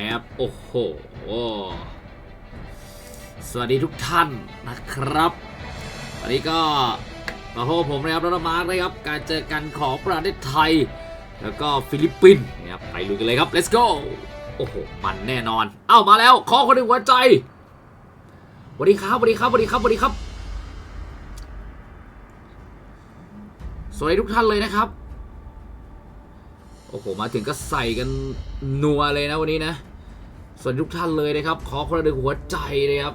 นะครับโอ้โหสวัสดีทุกท่านนะครับวันนี้ก็มาพบกับผมนะครับรัตมาร์กนะครับ การเจอกันของประเทศไทย แล้วก็ฟิลิปปินส์นะครับไปลุยกันเลยครับ let's go โอ้โห มันแน่นอน เอ้ามาแล้ว ขอคนหนึ่งหัวใจสวัสดีครับสวัสดีครับสวัสดีครับสวัสดีครับ สวัสดีทุกท่านเลยนะครับ โอ้โห มาถึงก็ใส่กันนัวเลยนะวันนี้นะ สวัสดีทุกท่านเลยนะครับ ขอคนละหนึ่งหัวใจเลยครับ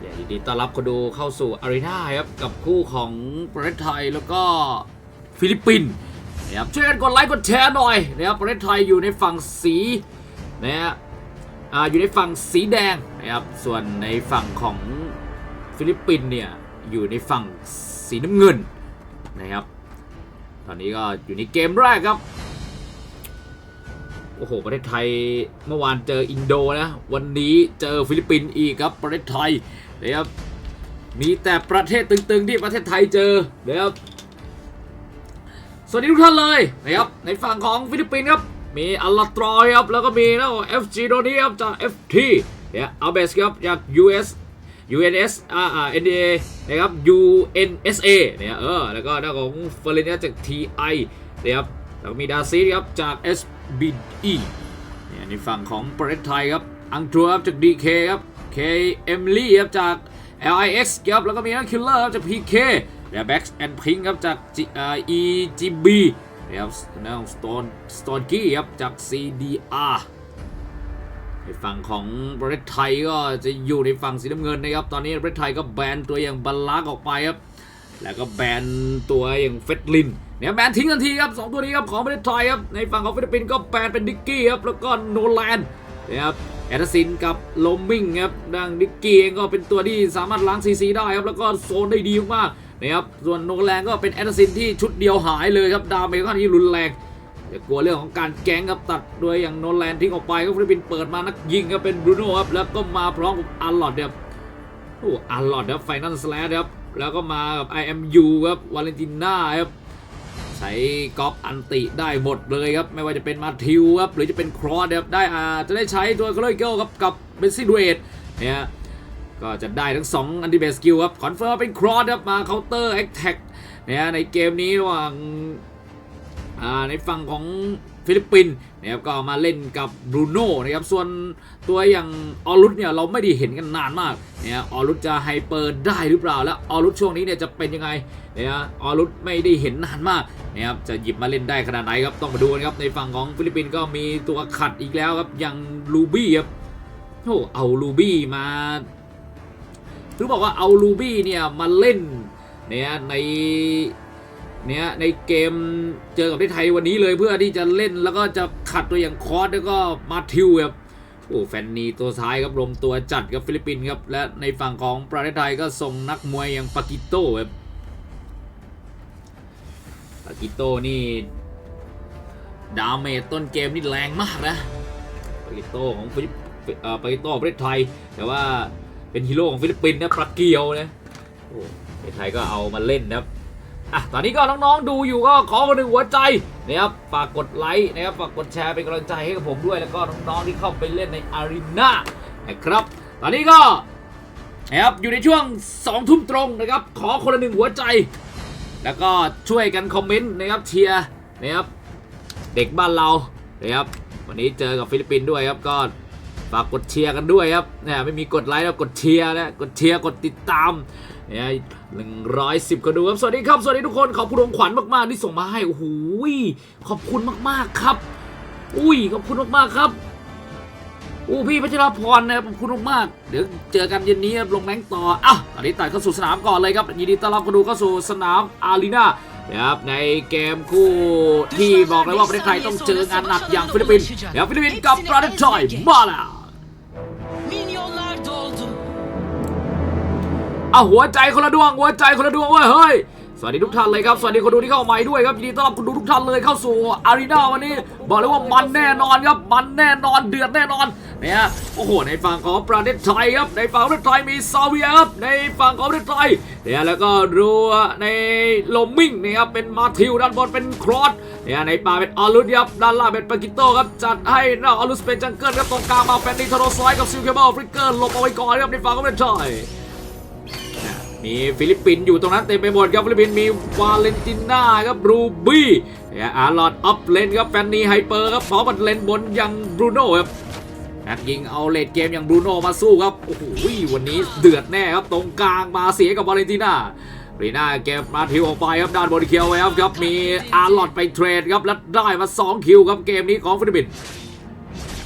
อย่าดีต้อนรับคนดูเข้าสู่อารีนาครับ กับคู่ของประเทศไทยแล้วก็ฟิลิปปินส์นะครับช่วยกันกดไลค์กดแชร์หน่อยนะครับประเทศไทยอยู่ในฝั่งสีนะฮะอ่าอยู่ในฝั่งสีแดงนะครับส่วนในฝั่งของฟิลิปปินส์เนี่ยอยู่ในฝั่งสีน้ำเงินนะครับ ตอนนี้ก็อยู่ในเกมแรกครับ โอ้โห ประเทศไทยเมื่อวานเจออินโดนะ วันนี้เจอฟิลิปปินส์อีกครับ ประเทศไทยนะครับ มีแต่ประเทศตึงๆ ที่ประเทศไทยเจอนะครับ สวัสดีทุกท่านเลยนะครับ ในฝั่งของฟิลิปปินส์ครับ มีอัลลาตรอยครับ แล้วก็มีนะ FG โดนี้ครับจาก FT เนี่ยอัลเบสครับจาก US UNS อ่า NDA นะครับ UNSA เนี่ยเออ แล้วก็หน้าของเฟร์เรนจาก TI นะครับ แล้วก็มีดาซีครับจาก SBE เนี่ยในฝั่งของประเทศไทยครับ อังทัวครับจาก DK ครับ K m l y ครับจาก LIX ครับ แล้วก็มีนักคิลเลอร์ครับจาก PK และ Bax and Pink ครับจาก EGB นะครับน้อง Stone Stone Key ครับจาก CDR ในฝั่งของประเทศไทยก็จะอยู่ในฝั่งสีน้ำเงินนะครับ ตอนนี้ประเทศไทยก็แบนตัวอย่างบัลลักออกไปครับ แล้วก็แบนตัวอย่างเฟดลิน เนี่ยแบนทิ้งทันทีครับสองตัวนี้ครับของประเทศไทยครับในฝั่งของฟิลิปปินส์ก็แบนเป็นดิกกี้ครับแล้วก็โนแลนนะครับแอตซินกับโลมิงครับดังดิกกี้เองก็เป็นตัวที่สามารถล้างซีซีได้ครับแล้วก็โซนได้ดีมากนะครับส่วนโนแลนก็เป็นแอตซินที่ชุดเดียวหายเลยครับดาเมจก็ที่รุนแรงอย่ากลัวเรื่องของการแก๊งครับตัดโดยอย่างโนแลนทิ้งออกไปก็ฟิลิปปินส์เปิดมานักยิงก็เป็นบรูโน่ครับแล้วก็มาพร้อมกับอาร์ลอดครับโอ้อาร์ลอดครับไฟนอลสแลชครับแล้วก็มากับ IMU ครับวาเลนติน่าครับ ใช้กอล์ฟอันติได้หมดเลยครับ ไม่ว่าจะเป็นมาทิวครับ หรือจะเป็นครอสครับได้อาจะได้ใช้ตัวคาร์ลเกิลครับกับเบนซิดเวดเนี่ยก็จะได้ทั้ง 2 อันติเบสกิลครับคอนเฟิร์มเป็นครอสครับมาเคาน์เตอร์แอคแท็กเนี่ยในเกมนี้ระหว่างอ่าในฝั่งของ ฟิลิปปินส์นะครับก็มาเล่นกับบรูโน่นะครับส่วนตัวอย่างออรุสเนี่ยเราไม่ได้เห็นกันนานมากเนี่ยออรุสจะไฮเปอร์ได้หรือเปล่า แล้วออรุสช่วงนี้เนี่ยจะเป็นยังไงเนี่ยออรุสไม่ได้เห็นนานมากนะครับจะหยิบมาเล่นได้ขนาดไหนครับต้องมาดูกันครับในฝั่งของฟิลิปปินส์ก็มีตัวขัดอีกแล้วครับอย่างลูบี้ครับโอ้เอาลูบี้มาคือบอกว่าเอาลูบี้เนี่ยมาเล่นเนี่ยใน เนี่ยในเกมเจอกับประเทศไทยวันนี้เลยเพื่อที่จะเล่นแล้วก็จะขัดตัวอย่างคอร์สแล้วก็มาทิวครับโอ้แฟนนีตัวซ้ายครับรวมตัวจัดกับฟิลิปปินส์ครับและในฝั่งของประเทศไทยก็ส่งนักมวยอย่างปากิโต้ครับปากิโต้นี่ดาเมจต้นเกมนี่แรงมากนะปากิโต้ของฟิลิปปากิโต้ประเทศไทย แต่ว่าเป็นฮีโร่ของฟิลิปปินส์นะปาเกียวนะโอ้ประเทศไทยก็เอามาเล่นนะครับ อะตอนนี้ก็น้องๆดูอยู่ก็ขอคนหนึ่งหัวใจนะครับฝากกดไลค์นะครับฝากกดแชร์เป็นกำลังใจให้กับผมด้วยแล้วก็น้องๆที่เข้าไปเล่นในอารีนานะครับ ตอนนี้ก็นะครับอยู่ในช่วง2ทุ่มตรงนะครับ ขอคนละหนึ่งหัวใจ แล้วก็ช่วยกันคอมเมนต์นะครับเชียร์นะครับเด็กบ้านเรานะครับวันนี้เจอกับฟิลิปปินส์ด้วยครับก็ฝากกดเชียร์กันด้วยครับเนี่ยไม่มีกดไลค์แล้วกดเชียร์นะกดเชียร์กดติดตาม เนี่ยหนึ่งร้อยสิบคนดูครับ สวัสดีครับ สวัสดีทุกคน ขอบคุณองขวัญมากๆที่ส่งมาให้ โอ้โหขอบคุณมากๆครับ อุ้ย ขอบคุณมากๆครับอู้พี่พัชรพรนะครับขอบคุณมากๆเดี๋ยวเจอกันเย็นนี้ลงแรงต่ออะตอนนี้ตัดเข้าสู่สนามก่อนเลยครับ ยินดีต้อนรับคนดูเข้าสู่สนามอารีนานะครับในเกมคู่ที่บอกเลยว่าประเทศไทยต้องเจองานหนักอย่างฟิลิปปินส์เดี๋ยวฟิลิปปินส์กับประเทศไทยมาแล้ว เอาหัวใจคนละดวงหัวใจคนละดวงเว้ยเฮ้ยสวัสดีทุกท่านเลยครับ สวัสดีคนดูที่เข้ามาใหม่ด้วยครับยินดีต้อนรับคุณดูทุกท่านเลยเข้าสู่อารีนาวันนี้ บอกเลยว่ามันแน่นอนครับ มันแน่นอนเดือดแน่นอนเนี่ยโอ้โห ในฝั่งของประเทศไทยครับ ในฝั่งประเทศไทยมีซาเวียครับในฝั่งของประเทศไทยเนี่ยแล้วก็รัวในโลมิงนะครับเป็นมาทิวด้านบนเป็นครอสเนี่ยในป่าเป็นอารุสครับด้านล่างเป็นปากิโตครับจัดให้น้าอารุสเป็นจังเกิลครับตรงกลางมาแฟนดีทโรไซด์กับซิลเคเบิลฟริกเกอร์หลบเอาไว้ก่อนครับในฝั่งของประเทศไทย มีฟิลิปปินส์อยู่ตรงนั้นเต็มไปหมดครับฟิลิปปินส์มีวาเลนติน่าครับรูบี้อาร์ลอดอัพเลนครับแฟนนีไฮเปอร์ครับพร้อมกับเลนบนอย่างบรูโน่ครับแอดยิงเอาเลดเกมอย่างบรูโน่มาสู้ครับโอ้โหวันนี้เดือดแน่ครับตรงกลางมาเสียกับวาเลนติน่ารีน่าเก็บมาทิวออกไปครับด้านบนเคียวไว้ครับครับมีอาร์ลอดไปเทรดครับแล้วได้มา 2 คิวครับเกมนี้ของฟิลิปปินส์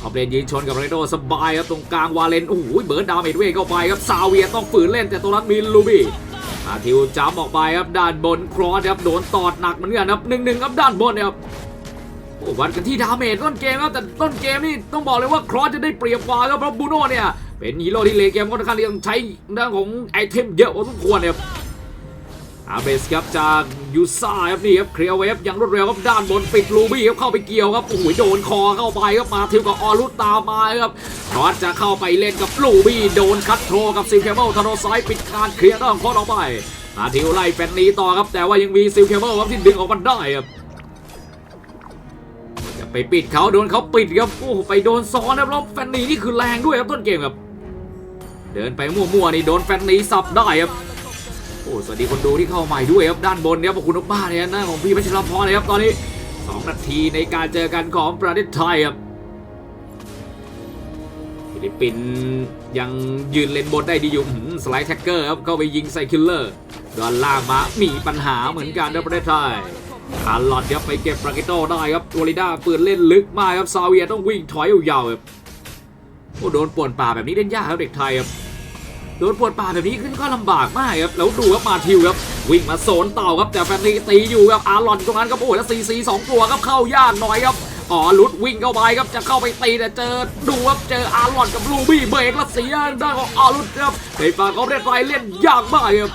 เอาเลนยืนชนกับเรโดสบายครับตรงกลางวาเลนโอ้โหเบิร์ดดาเมจเวเข้าไปครับซาเวียต้องฝืนเล่นแต่ตรงนั้นมีลูบี้อาทิวจับออกไปครับด้านบนครอสครับโดนตอดหนักเหมือนกันครับหนึ่งหนึ่งครับด้านบนเนี่ยครับโอ้วัดกันที่ดาเมจต้นเกมครับแต่ต้นเกมนี่ต้องบอกเลยว่าครอสจะได้เปรียบกว่าครับเพราะบูโน่เนี่ยเป็นฮีโร่ที่เลเกมค่อนข้างที่จะใช้เรื่องของไอเทมเยอะพอสมควรเนี่ยครับ อาเบสครับจากยูซ่าครับนี่ครับเคลียร์เวฟอย่างรวดเร็วครับด้านบนปิดลูบี้ครับเข้าไปเกี่ยวครับโอ้โหโดนคอเข้าไปครับมาทิวกับออรุตตามมาครับคอสจะเข้าไปเล่นกับลูบี้โดนคัดโทรกับซิลเคเบิลทาโรไซด์ปิดการเคลียร์ด้านคอสออกไปมาทิวไล่แฟนนี้ต่อครับแต่ว่ายังมีซิลเคเบิลครับที่ดึงออกมาได้ครับจะไปปิดเขาโดนเขาปิดครับโอ้ไปโดนซ้อนครับแล้วแฟนนี้นี่คือแรงด้วยครับต้นเกมครับเดินไปมั่วๆนี่โดนแฟนนี้สับได้ครับ โอ้สวัสดีคนดูที่เข้าใหม่ด้วยครับด้านบนเนี่ยขอบคุณมากๆเลยนะของพี่พัชรพรเลยครับตอนนี้2นาทีในการเจอกันของประเทศไทยครับฟิลิปปินยังยืนเลนบนได้ดีอยู่สไลด์แท็กเกอร์ครับเข้าไปยิงใส่คิลเลอร์ด้านล่างมามีปัญหาเหมือนกันนะประเทศไทยคาร์ลอดครับไปเก็บปราเกโตได้ครับวอลิด้าปืนเล่นลึกมากครับซาเวียต้องวิ่งถอยยาวๆครับโอ้โดนป่วนป่าแบบนี้เล่นยากครับเด็กไทยครับ โดนปวดป่าแบบนี้ขึ้นก็ลำบากมากครับแล้วดูครับมาทิวครับวิ่งมาโซนเต่าครับแต่แฟนตีตีอยู่ครับอาร์ลอนตรงนั้นครับโอ้ยแล้วซีซีสองตัวครับเข้ายากหน่อยครับอ๋อลุดวิ่งเข้าไปครับจะเข้าไปตีแต่เจอดูครับเจออาร์ลอนกับลูบี้เบรกแล้วเสียด้านของอารุดครับในฝั่งของเรดไฟเล่นยากมากครับ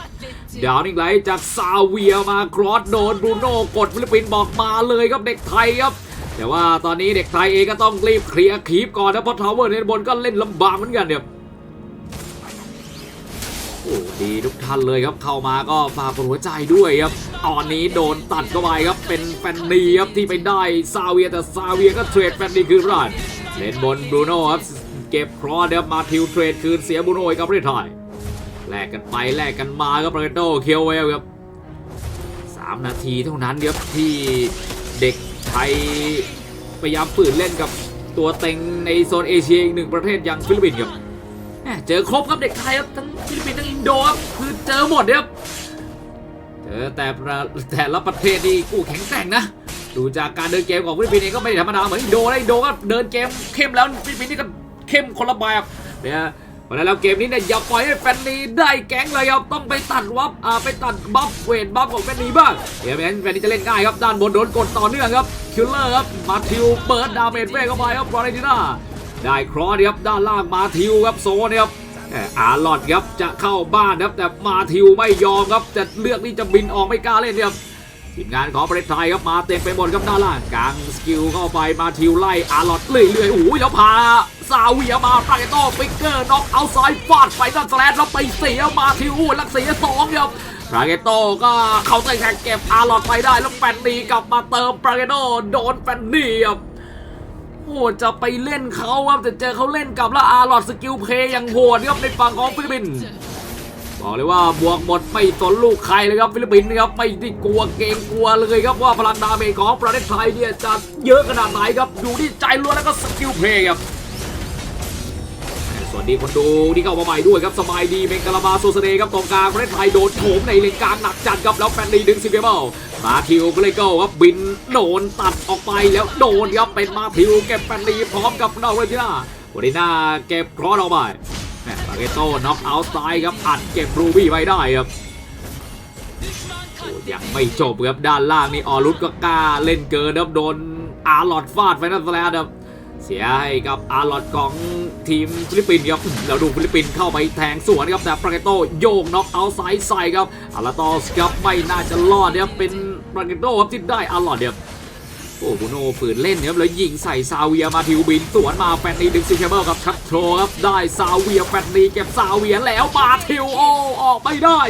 ดาวนิ่งไหลจากซาเวียมาครอสโดนบรูโน่กดฟิลิปปินส์บอกมาเลยครับเด็กไทยครับแต่ว่าตอนนี้เด็กไทยเองก็ต้องรีบเคลียร์คีปก่อนนะเพราะทาวเวอร์ในบนก็เล่นลำบากเหมือนกันเนี่ย อ้ดีทุกท่านเลยครับเข้ามาก็ฝากกดหัวใจด้วยครับตอนนี้โดนตัดเข้าไปครับเป็นแฟนนีครับที่ไปได้ซาเวียแต่ซาเวียก็เทรดแฟนนีคืนรันเล่นบนบรูโน่ครับเก็บครอสครับมาทิวเทรดคืนเสียบรูโน่กับประเทศไทยแลกกันไปแลกกันมาครับประเทศโตเคียวเวลครับสามนาทีเท่านั้นครับที่เด็กไทยพยายามฝืนเล่นกับตัวเต็งในโซนเอเชียอีกหนึ่งประเทศอย่างฟิลิปปินส์ครับ เจอครบครับเด็กไทยครับทั้งฟิลิปปินส์ทั้งอินโดครับคือเจอหมดเดียครับเจอแต่แต่ละประเทศนี่กู้แข็งแกร่งนะดูจากการเดินเกมของฟิลิปปินส์เองก็ไม่ได้ธรรมดาเหมือนอินโดนะอินโดก็เดินเกมเข้มแล้วฟิลิปปินส์นี่ก็เข้มคนละแบบเนี่ยเพราะนั้นแล้วเกมนี้เนี่ยอย่าปล่อยให้แฟนนีได้แก๊งเลยครับต้องไปตัดวับอ่าไปตัดบัฟเวทบัฟของแฟนนีบ้างเดี๋ยวแมนแฟนนีจะเล่นง่ายครับด้านบนโดนกดต่อเนื่องครับคิลเลอร์ครับมาทิวเปิดดาเมจเวทเข้าไปครับบรอเรติน่า ได้ครอสครับด้านล่างมาทิวครับโซนครับแอาร์ลอดครับจะเข้าบ้านครับแต่มาทิวไม่ยอมครับจะเลือกที่จะบินออกไม่กล้าเล่นครับทีมงานของประเทศไทยครับมาเต็มไปหมดครับด้านล่างกลางสกิลเข้าไปมาทิวไล่อาร์ลอดเรื่อยๆโอ้ยแล้วพาซาเวียมาปาเกโต้ฟิกเกอร์น็อกเอาซ้ายฟาดไปด้านสแลนแล้วไปเสียมาทิวอู้ลักเสียสองครับปราเกโตก็เขาเตะแข่งเก็บอาร์ลอดไปได้แล้วแฟนดีกลับมาเติมปราเกโตโดนแฟนดีครับ โอ้จะไปเล่นเขาครับแต่เจอเขาเล่นกับแล้วอาร์ลอดสกิลเพย์อย่างโหดครับในฝั่งของฟิลิปปินส์บอกเลยว่าบวกหมดไม่สนลูกใครเลยครับฟิลิปปินส์นะครับไม่ได้กลัวเกรงกลัวเลยครับว่าพลังดาเมจของประเทศไทยเนี่ยจะเยอะขนาดไหนครับอยู่ที่ใจล้วนแล้วก็สกิลเพย์ครับ ดีคนดูที่เข้ามาใหม่ด้วยครับสบายดีเป็นกาลาบาโซเซเดครับตรงกลางประเทศไทยโดนโถมในเลนกลางหนักจัดครับแล้วแฟนดีดึงซิเกเบิลมาทิวก็เลยเก็ครับบินโดนตัดออกไปแล้วโดนครับเป็นมาทิวเก็บแฟนดีพร้อมกับดาวเรจิน่าวอริน่าเก็บครอสออกไปแมปาเกโต้น็อกเอาท์ซ้ายครับอัดเก็บรูบี้ไว้ได้ครับยังไม่จบครับด้านล่างนี่ออรุสก็กล้าเล่นเกินครับโดนอาร์ลอดฟาดไฟนั่นแลนครับ เสียให้กับอาร์ลอดของทีมฟิลิปปินส์ครับเราดูฟิลิปปินส์เข้าไปแทงสวนครับแต่ปราเกโตโยกน็อกเอาไซส์ใส่ครับอาราตอสครับไม่น่าจะรอดเนี่ยเป็นปราเกโตครับที่ได้อาร์ลอดเนี่ย โอ้บูโน่ฝืนเล่นครับแล้วยิงใส่ซาเวียมาทิวบิน สวนมาแฟนนีดึงซิเคเบิลกับชัตโทรครับได้ซาเวียแฟนนีเก็บซาเวียแล้วมาทิวโอออกไม่ได้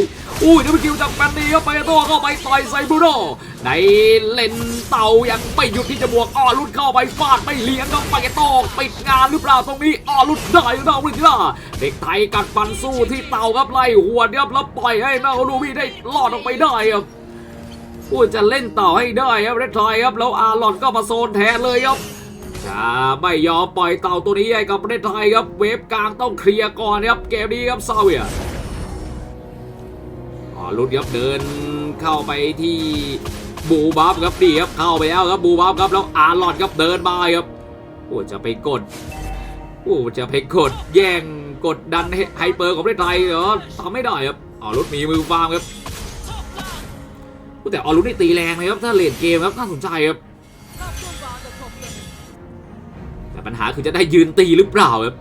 อุ้ยดับเบิลคิวจากแฟนนีครับไปโตเข้าไปต่อยใส่บูโน่ในเลนเต่ายังไม่หยุดที่จะบวกอ้อลุดเข้าไปฟาดไม่เลี้ยงครับไปโตปิดงานหรือเปล่าตรงนี้อ้อลุดได้หรือเปล่าลิล่าเด็กไทยกัดฟันสู้ที่เต่าครับไล่หัวครับแล้วปล่อยให้นาโนวีได้รอดออกไปได้ครับ อุ้ยจะเล่นต่อให้ได้ครับเรดไทยครับแล้วอาร์ลอนก็มาโซนแทนเลยครับจะไม่ยอมปล่อยเต่าตัวนี้ให้กับประเทศไทยครับเวฟกลางต้องเคลียร์ก่อนครับเกมนี้ครับซาเวียอ๋อลุดครับเดินเข้าไปที่บูบัฟครับดีครับเข้าไปแล้วครับบูบัฟครับแล้วอาร์ลอดครับเดินมาครับโอ้จะไปกดโอ้จะไปกดแย่งกดดันไฮเปอร์ของประเทศไทยเหรอทำไม่ได้ครับอ๋อรุดมีมือฟาร์มครับ แต่ออรุดได้ตีแรงเลยครับถ้าเลนเกมครับน่าสนใจครับแต่ปัญหาคือจะได้ยืนตีหรือเปล่าครับ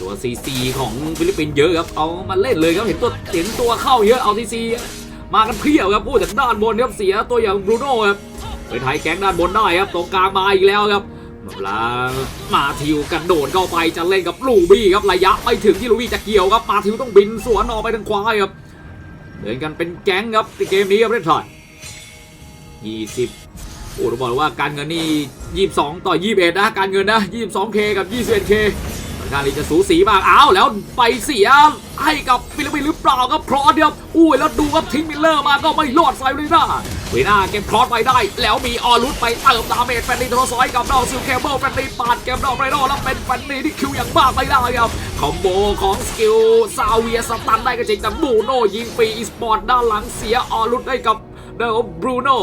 ตัวซีซีของฟิลิปปินส์เยอะครับเอามาเล่นเลยครับเห็นตัวเห็นตัวเข้าเยอะเอาซีซีมากันเพียบครับพูดจากด้านบนครับเสียตัวอย่างบรูโน่ครับไปไทยแก๊งด้านบนได้ครับตรงกลางมาอีกแล้วครับเวลามาทิวกระโดดเข้าไปจะเล่นกับลูบี้ครับระยะไม่ถึงที่ลูบี้จะเกี่ยวครับมาทิวต้องบินสวนออกไปทางขวาครับเดินกันเป็นแก๊งครับในเกมนี้ครับเรดทอย 20โอ้ต้องบอกเลยว่าการเงินนี่ 22 ต่อ 21 นะ การเงินนะ 22K กับ 21K ค่อนางที่จะสูสีมากอ้าวแล้วไปเสียให้กับฟิลิปปินส์หรือเปล่าครับครอสครับอุ้ยแล้วดูครับทิ้งมิลเลอร์มาก็ไม่รอดไซเลยนะเวน่าเก็บครอสไปได้ แล้วมีออรุสไปเติมดาเมจแฟนนีโทรซอยกับดอกซิลเคเบิลแฟนนีปาดเกมดอกไรโดแล้วเป็นแฟนนีที่คิวอย่างมากไม่ได้ครับคอมโบของสกิลซาเวียสตันได้ก็จริงแต่บูโน่ยิงฟรีอีสปอร์ตด้านหลังเสียออรุสให้กับ เดลบรูโน่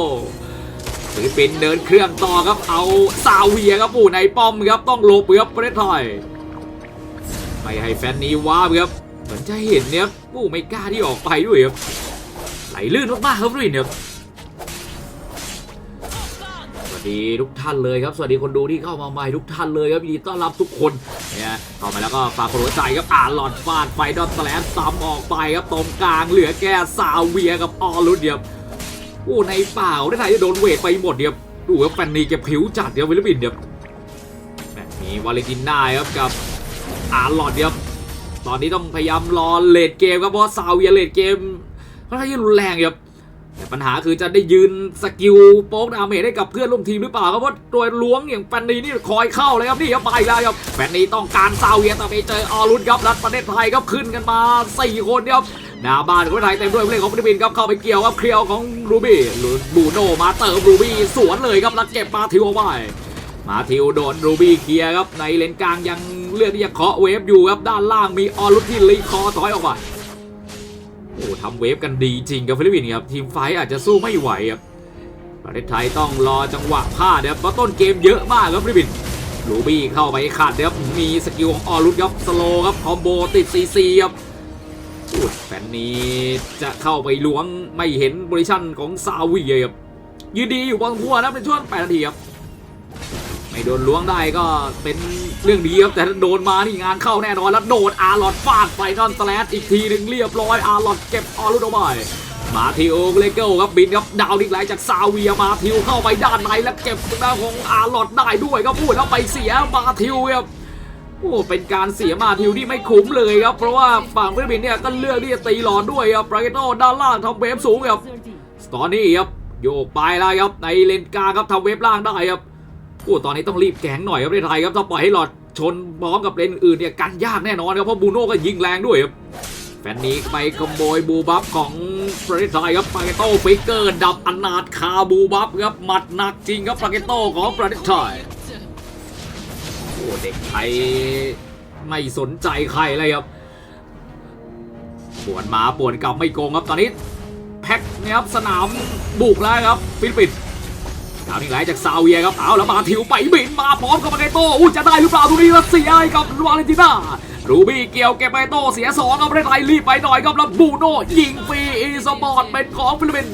ฟิลิปปินเดินเครื่องต่อครับเอาซาเวียครับปู่ในป้อมครับต้องหลบครับประเทศไทยไม่ให้แฟนนี้ว้าบครับเหมือนจะเห็นเนี่ยปู่ไม่กล้าที่ออกไปด้วยครับไหลลื่นมากๆครับรินครับสวัสดีทุกท่านเลยครับสวัสดีคนดูที่เข้ามาใหม่ทุกท่านเลยครับยินดีต้อนรับทุกคนเนี่ยเข้ามาแล้วก็ฝากกดหัวใจครับอ่านหลอดฟาดไฟดอทแสลมซ้ำออกไปครับตรงกลางเหลือแค่ซาเวียกับออรุดเดียบ อ้ในเปล่าได้ไทยจะโดนเวทไปหมดเดียวดูว่าแฟนนีแกผิวจัดเดียวฟิลิปปินส์เดียวแบบนี้วาเลนติน่าครับกับอาร์ลอดเดียวตอนนี้ต้องพยายามรอเลดเกมครับเพราะว่าซาเวียเลดเกมค่อนข้างจะรุนแรงครับแต่ปัญหาคือจะได้ยืนสกิลโป๊กดาเมจให้กับเพื่อนร่วมทีมหรือเปล่าครับเพราะตัวล้วงอย่างแฟนนีนี่คอยเข้าเลยครับนี่ครับไปแล้วครับแฟนนีต้องการซาเวียแต่ไปเจอออรุนครับรัฐประเทศไทยครับขึ้นกันมาสี่คนครับ หน้าบ้านของไทยเต็มด้วยผู้เล่นของฟิลิปปินส์ครับเข้าไปเกี่ยวครับเคลียวของรูบี้บูโนมาเติมรูบี้สวนเลยครับแล้วเก็บมาทิวเอาไว้มาทิวโดนรูบี้เคลียร์ครับในเลนกลางยังเลือกที่จะเคาะเวฟอยู่ครับด้านล่างมีออรุทที่รีคอถอยออกไปโอ้ทำเวฟกันดีจริงกับฟิลิปปินส์ครับทีมไฟอาจจะสู้ไม่ไหวครับประเทศไทยต้องรอจังหวะพลาดครับเพราะต้นเกมเยอะมากครับฟิลิปปินส์รูบี้เข้าไปขัดครับมีสกิลของออรุทครับสโลครับคอมโบติดซีซีครับ พูดแฟนนี้จะเข้าไปล้วงไม่เห็นโพซิชั่นของซาวีครับยืนดีอยู่บนหัวนะเป็นช่วง8นาทีครับไม่โดนล้วงได้ก็เป็นเรื่องดีครับแต่ถ้าโดนมานี่งานเข้าแน่นอนแล้วโดนอาร์ลอดฟาดไฟนอนสแลชอีกทีหนึ่งเรียบร้อยอาร์ลอดเก็บออรุโดบายมาทิโอเลเกิลครับบินครับดาวดิกไหลจากซาเวียมาทิวเข้าไปด้านในแล้วเก็บทางด้านของอาร์ลอดได้ด้วยครับพูดแล้วไปเสียมาทิวครับ โอ้เป็นการเสียมาทิวที่ไม่คุ้มเลยครับ เพราะว่าฝั่งฟิลิปปินส์เนี่ยก็เลือกที่จะตีหลอดด้วยครับปราเกโตด้านล่างทำเวฟสูงครับสตอนี่ครับโยกไปแล้วครับในเลนกลางครับทำเวฟล่างได้ครับโอ้ตอนนี้ต้องรีบแข็งหน่อยครับประเทศไทยครับถ้าปล่อยให้หลอดชนพร้อมกับเลนอื่นเนี่ยกันยากแน่นอนครับเพราะบูโน่ก็ยิงแรงด้วยครับแฟนนี้ไปขโมยบูบัฟของประเทศไทยครับปราเกโตฟิกเกอร์ดับอนาถคาบูบัฟครับหมัดหนักจริงครับปราเกโตของประเทศไทย อ้เด็กไทยไม่สนใจใครเลยครับปวนมาปวนกลับไม่โกงครับตอนนี้ แพ็คนะครับสนามบุกแล้วครับฟิลิปปินส์ดาวนี่ไหลจากซาเวียครับเอาแล้วมาทิวไปบินมาพร้อมกับมาเกโตอู้จะได้หรือเปล่าตรงนี้แล้วเสียให้กับวาเลนติน่ารูบี้เกี่ยวเก็บมาเกโต้เสียสองครับประเทศไทยรีบไปหน่อยครับแล้วบูโน่ยิงฟรีอีสปอร์ตเป็นของฟิลิปปินส์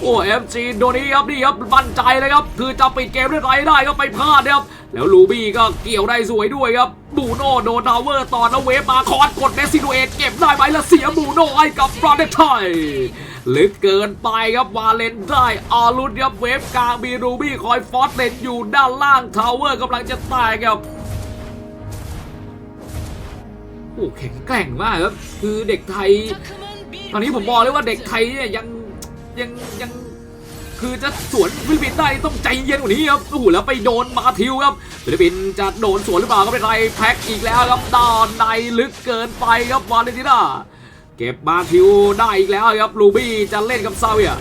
โอ้เอฟจีโดนี้ครับนี่ครับมั่นใจเลยครับ คือจะปิดเกมได้ไรได้ก็ไปพลาดนะครับ แล้วลูบี้ก็เกี่ยวได้สวยด้วยครับบูโน่โดนทาวเวอร์ต่อแล้วเวฟมาคอนกดเมสซิโนเอตเก็บได้ไหมแล้วเสียบูโน่ให้กับปราเดไทยลึกเกินไปครับวาเลนได้อารุนครับเวฟกลางมีรูบี้คอยฟอสเลนอยู่ด้านล่างทาวเวอร์กำลังจะตายครับโอ้แข็งแกร่งมากครับ คือเด็กไทย ตอนนี้ผมบอกเลยว่าเด็กไทยเนี่ยยัง ยังยังคือจะสวนฟิลิปปินส์ได้ต้องใจเย็นกว่านี้ครับโอ้โหแล้วไปโดนมาทิวครับฟิลิปปินส์จะโดนสวนหรือเปล่าก็เป็นไรแพ็คอีกแล้วครับด้านในลึกเกินไปครับวาเลนติน่าเก็บมาทิวได้อีกแล้วครับลูบี้จะเล่นกับซาเวีย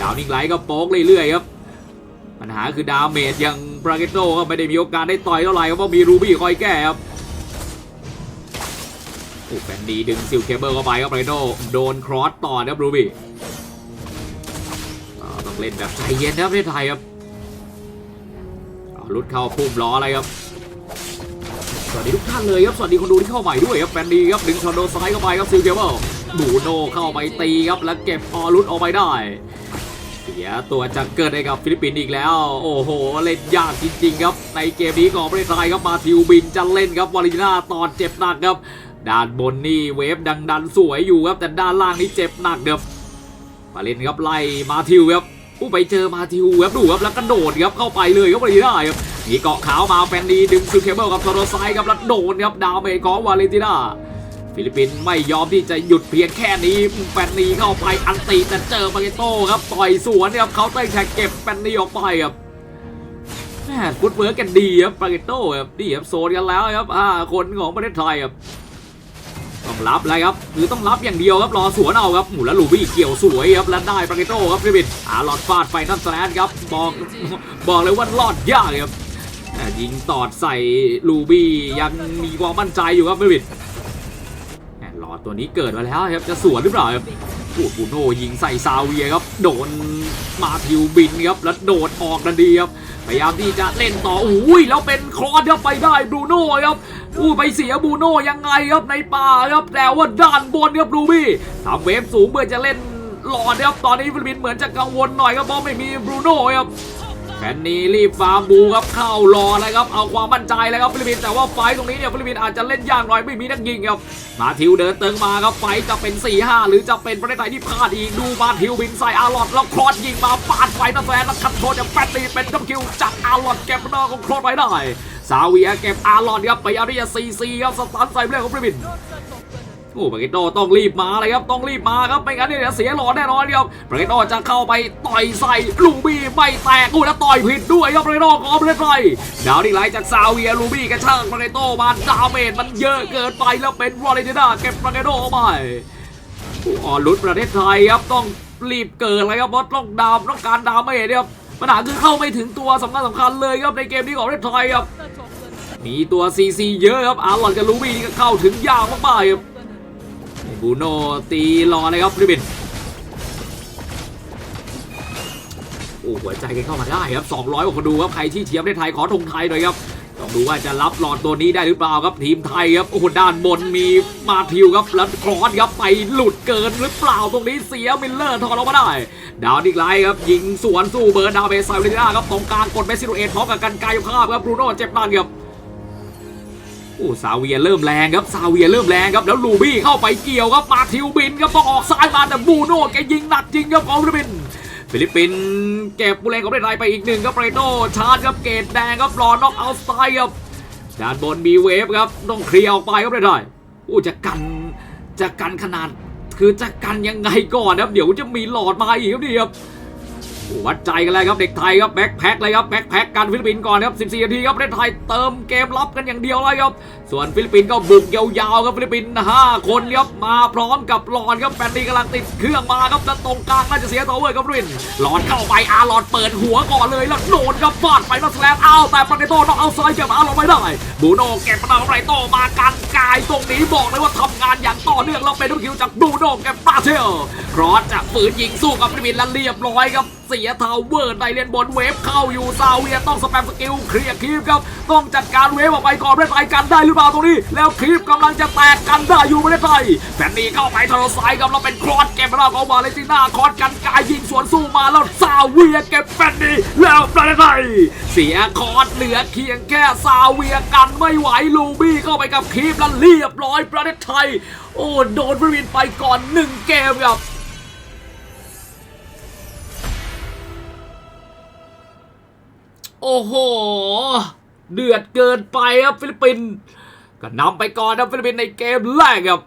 ดาวนิ่งไหลก็โป๊กเรื่อยๆครับปัญหาคือดาเมจยังบราเกตโตก็ไม่ได้มีโอกาสได้ต่อยเท่าไหร่เพราะมีรูบี้คอยแก้ครับโอ้แฟนดีดึงซิลเคเบิลเข้าไปครับไรโนโดนครอสต่อนะครับรูบี้ เล่นแบบใจเย็นนะประเทศไทยครับเอาลุดเข้าพุ่มล้ออะไรครับ สวัสดีทุกท่านเลยครับสวัสดีคนดูที่เข้าใหม่ด้วยครับแฟนดีครับดึงชอนโดซ้ายเข้าไปครับซิลเคเบิลบูโนเข้าไปตีครับแล้วเก็บออลุดออกไปได้เสียตัวจะเกิดให้กับฟิลิปปินส์อีกแล้ว โอ้โห เล่นยากจริง ๆ ครับ ในเกมนี้ของประเทศไทยครับมาทิวบินจะเล่นครับวาลินาตอนเจ็บหนักครับด้านบนนี่เวฟดังดันสวยอยู่ครับแต่ด้านล่างนี่เจ็บหนักครับมาเล่นครับไล่มาทิวครับ ผู้ไปเจอมาทิวครับดูครับแล้วกระโดดครับเข้าไปเลยครับวาลินาครับมีเกาะขาวมาแฟนดีดึงซูเคเบิลกับโซโลไซด์ครับแล้วโดนครับดาวเมของวาเลนติน่าฟิลิปปินส์ไม่ยอมที่จะหยุดเพียงแค่นี้แปนนีเข้าไปอันตีแต่เจอมาเกโต้ครับต่อยสวนครับเขาเต้นแท็กเก็บแปนนีออกไปครับแม่ฟุตเวิร์กกันดีครับปาเกโต้ครับนี่ครับโซนกันแล้วครับห้าคนของประเทศไทยครับ ต้องรับเลยครับหรือต้องรับอย่างเดียวครับรอสวนเอาครับหมูแล้วลูบี้เกี่ยวสวยครับแล้วได้ปาเกโต้ครับฟิลิปปินส์อาหลอดฟาดไฟนั่นแสลนครับบอกบอกเลยว่ารอดยากครับแต่ยิงตอดใส่ลูบี้ยังมีความมั่นใจอยู่ครับฟิลิปปินส์แหม่หลอดตัวนี้เกิดมาแล้วครับจะสวนหรือเปล่าครับ โอ้บูโน่ยิงใส่ซาเวียครับ โดนมาทิวบินครับ แล้วโดดออกดันดีครับ พยายามที่จะเล่นต่ออุ้ยแล้วเป็นคลอสครับไปได้บูโน่ครับอู้ไปเสียบูโน่ยังไงครับในป่าครับแต่ว่าด้านบนครับรูบี้ทำเวฟสูงเพื่อจะเล่นหลอดครับตอนนี้ฟิลิปปินส์เหมือนจะกังวลหน่อยครับเพราะไม่มีบูโน่ครับ แฟนนี้รีบฟาร์มบูครับเข้ารอเลยครับเอาความมั่นใจเลยครับฟิลิปปินส์แต่ว่าไฟตรงนี้เนี่ยฟิลิปปินส์อาจจะเล่นยากหน่อยไม่มีนักยิงครับมาทิวเดินเติงมาครับไฟจะเป็น 4-5 หรือจะเป็นประเทศไทยที่พลาดอีกดูมาทิวบินใส่อาร์ลอดแล้วครอสยิงมาปาดไฟนะแฟนแล้วคัดโทษจากแฟนตีเป็นดับคิวจากอาร์ลอดเก็บนอกของครอสไว้ได้ซาเวียเก็บอาร์ลอดครับไปอาริยาซีซีครับสตันใส่ไปเลยของฟิลิปปินส์ โอ้บาเกตโตต้องรีบมาเลยครับต้องรีบมาครับไม่งั้นเนี่ยเสียหลอดแน่นอนครับบาเกตโตจะเข้าไปต่อยใส่ลูบี้ไม่แตกอู้แล้วต่อยผิดด้วยครับบาเกตโตของประเทศไทยดาวนี่ไหลจากซาเวียลูบี้กระชากบาเกตโตมาดาเมจมันเยอะเกินไปแล้วเป็นวอลเลนติน่าเก็บบาเกตโตเอาไปผู้อ่อนลุ้นประเทศไทยครับต้องรีบเกิดเลยครับเพราะต้องดามต้องการดาเมจครับปัญหาคือเข้าไม่ถึงตัวสำคัญสำคัญเลยครับในเกมนี้ของประเทศไทยครับมีตัวซีซีเยอะครับอาร์ลอนกับลูบี้นี่ก็เข้าถึงยากมากๆครับ บูโนตีรอเลยครับฟิลิปปินส์โอ้หัวใจกันเข้ามาได้ครับ 200กว่าคนดูครับใครที่เชียร์ประเทศไทยขอธงไทยหน่อยครับต้องดูว่าจะรับหลอดตัวนี้ได้หรือเปล่าครับทีมไทยครับโอ้โหด้านบนมีมาทิวครับแล้วครอสครับไปหลุดเกินหรือเปล่าตรงนี้เสียมิลเลอร์ถอนออกมาได้ ดาวดิกไลครับยิงสวนสู้เบิร์ดาวเบสไซเลน่าครับตรงกลางกดเมสซิโนเอทพร้อมกับกันไกลภาพครับบรูโน่เจ็บหนักครับ โอ้ซาเวียเริ่มแรงครับซาเวียเริ่มแรงครับแล้วลูบี้เข้าไปเกี่ยวครับมาทิวบินครับต้องออกซ้ายมาแต่บูโน่แกยิงหนักจริงครับของฟิลิปปินฟิลิปปินเก็บบุเรงของประเทศไทยไปอีกหนึ่งครับเรโน่ชาร์จครับเกตแดงครับรอน็อกเอาท์สไตล์ครับด้านบนมีเวฟครับต้องเคลียร์ออกไปครับประเทศไทยโอ้จะกันจะกันขนาด คือจะกันยังไงก่อนครับเดี๋ยวจะมีหลอดมาอีกครับนี่ครับ วัดใจกันเลยครับเด็กไทยครับแบ็คแพ็คเลยครับแบ็คแพ็คกันฟิลิปปินส์ก่อนครับ 14 นาทีครับประเทศไทยเติมเกมรับกันอย่างเดียวเลยครับ ส่วนฟิลิปปินส์ก็บุกยาวๆครับฟิลิปปินส์5คนครับมาพร้อมกับหลอดครับแปนดีกำลังติดเครื่องมาครับแล้วตรงกลางน่าจะเสียตัวเว้ยครับฟิลิปปินส์หลอดเข้าไปอาร์หลอดเปิดหัวก่อนเลยแล้วโดนครับฟาดไปนัสแลมเอาแต่ปาเนโต้ต้องเอาซ้ายเก็บอาร์หลอดไม่ได้บูโน่เก็บมาได้ไรโต้มากันกายตรงนี้บอกเลยว่าทำงานอย่างต่อเนื่องแล้วเป็นทุกคิวจากบูโน่เก็บปาเทลครอสจะฝืนยิงสู้กับฟิลิปปินส์และเรียบร้อยครับ สียทาวเวอร์ในเลนบนเวฟเข้าอยู่ซาเวียต้องสแปมสกิลเคลียร์คีฟครับต้องจัดการเวฟออกไปก่อนเพื่อไทยกันได้หรือเปล่าตรงนี้ แล้วคีฟกำลังจะแตกกันได้อยู่ประเทศไทยแฟนนี่เข้าไปทะลุซ้ายครับเราเป็นครอสเก็บเราของมาเลซิน่าครอสกันกายยิงสวนสู้มาแล้วซาเวียเก็บแฟนนี่แล้วประเทศไทยเสียครอสเหลือเพียงแค่ซาเวียกันไม่ไหวลูบี้เข้าไปกับคีฟแล้วเรียบร้อยประเทศไทย โอ้โดนฟิลิปปินไปก่อนหนึ่งเกมครับ โอ้โห เดือดเกินไปครับฟิลิปปินส์ก็นำไปก่อนครับฟิลิปปินส์ในเกมแรกครับ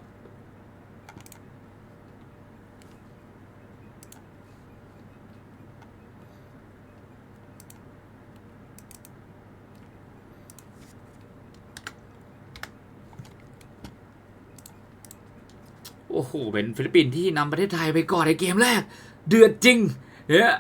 โอ้โห เป็นฟิลิปปินส์ที่นำประเทศไทยไปก่อนในเกมแรก เดือดจริงเนี่ย